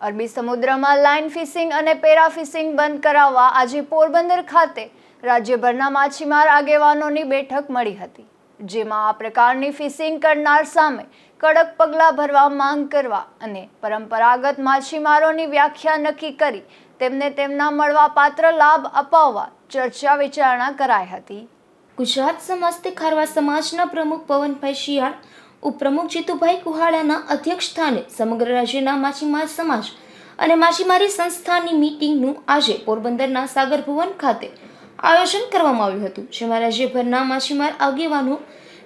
અરબી સમુદ્રમાં line fishing અને પેરા ફિશિંગ બંધ કરાવવા આજે પોરબંદર ખાતે રાજ્યભરના માછીમાર આગેવાનોની બેઠક મળી હતી, જેમાં આ પ્રકારની ફિશિંગ કરનાર સામે કડક પગલાં ભરવા માંગ કરવા અને પરંપરાગત માછીમારોની વ્યાખ્યા નક્કી કરી તેમને તેમના મળવા પાત્ર લાભ અપાવવા ચર્ચા વિચારણા કરાઈ હતી. ગુજરાત સમસ્ત ખારવા સમાજના પ્રમુખ પવનભાઈ શિયાળ ઉપપ્રમુખ જીતુભાઈ કુહાડાના અધ્યક્ષ સ્થાને સમગ્ર રાજ્યના માછીમાર સમાજ અને માછીમારી સંસ્થાની મીટિંગનું આજે પોરબંદરના સાગર ભુવન ખાતે આયોજન કરવામાં આવ્યું હતું, જેમાં રાજ્યભરના માછીમાર આગેવાનો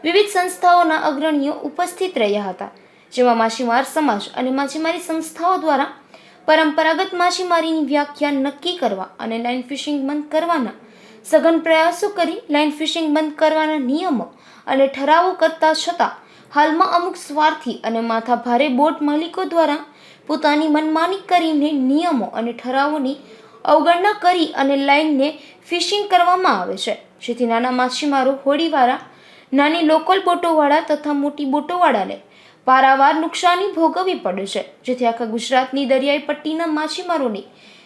વિવિધ સંસ્થાઓના અગ્રણીઓ ઉપસ્થિત રહ્યા હતા, જેમાં માછીમાર સમાજ અને માછીમારી સંસ્થાઓ દ્વારા પરંપરાગત માછીમારીની વ્યાખ્યા નક્કી કરવા અને લાઇન ફિશિંગ બંધ કરવાના સઘન પ્રયાસો કરી લાઇન ફિશિંગ બંધ કરવાના નિયમો અને ઠરાવો કરતા છતાં હાલમાં અમુક સ્વાર્થી અને માથાભારે બોટ માલિકો દ્વારા પોતાની મનમાની કરીને નિયમો અને ઠરાવોની અવગણના કરી અને લાઇનને ફિશિંગ કરવામાં આવે છે. જેથી નાના માછીમારો હોડીવાળા, નાની લોકલ બોટોવાળા તથા મોટી બોટોવાળાને પારાવાર નુકસાની ભોગવવી પડે છે. જેથી આખા ગુજરાતની દરિયાઈ પટ્ટીના માછીમારોની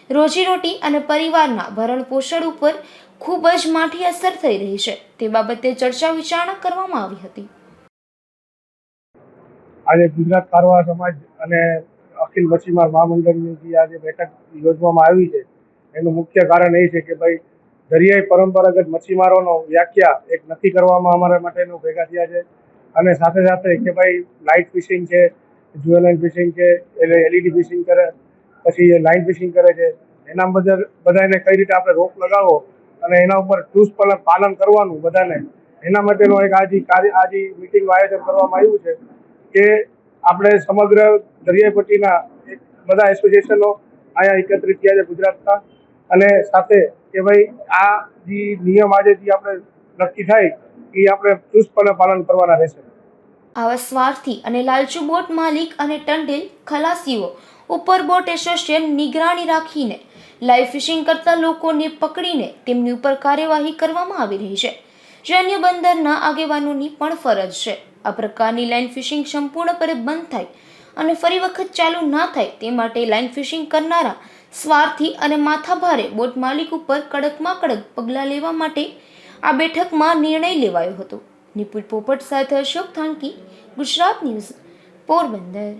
રોજીરોટી અને પરિવારના ભરણ પોષણ ઉપર ખૂબ જ માઠી અસર થઈ રહી છે. તે બાબતે ચર્ચા વિચારણા કરવામાં આવી હતી. આજે ગુજરાત કારવા સમાજ અને અખિલ મચ્છીમાર મહામંડળની જે આજે બેઠક યોજવામાં આવી છે, એનું મુખ્ય કારણ એ છે કે ભાઈ, દરિયાઈ પરંપરાગત મચ્છીમારોનો વ્યાખ્યા એક નક્કી કરવામાં અમારા માટેનું ભેગા થયા છે. અને સાથે સાથે કે ભાઈ, લાઇટ ફિશિંગ છે જ્વેલાઇન ફિશિંગ છે, એટલે એલઈડી ફિશિંગ કરે, પછી લાઇન ફિશિંગ કરે છે. એના બધા બધાને કઈ રીતે આપણે રોક લગાવો અને એના ઉપર ચુસ્તપણે પાલન કરવાનું બધાને, એના માટેનું એક આજે આજે મિટિંગનું આયોજન કરવામાં આવ્યું છે. કે આપણે સમગ્ર દરિયાઈ પટ્ટીના બધા એસોસિએશનો અહીંયા એકત્રિત થયા છે ગુજરાતના. અને સાથે કે ભાઈ, આ જે નિયમ આજે જે આપણે નક્કી થાય, એ આપણે ચુસ્તપણે પાલન કરવાના રહેશે. આવા સ્વાર્થી અને લાલચુ બોટ માલિક અને ટંડેલ ખલાસીઓ ઉપર બોટ એસોસિએશન નિગરાણી રાખીને લાઈવ ફિશિંગ કરતા લોકોને પકડીને તેમની ઉપર કાર્યવાહી કરવામાં આવી રહી છે. જે અન્ય બંદરના આગેવાનોની પણ ફરજ છે. આ પ્રકારની લાઇન ફિશિંગ સંપૂર્ણપણે બંધ થાય અને ફરી વખત ચાલુ ના થાય તે માટે લાઇન ફિશિંગ કરનારા સ્વાર્થી અને માથાભારે બોટ માલિક ઉપર કડકમાં કડક પગલાં લેવા માટે આ બેઠકમાં નિર્ણય લેવાયો હતો. નિપુલ પોપટ સાથે અશોક થાનકી, ગુજરાત ન્યૂઝ પોરબંદર.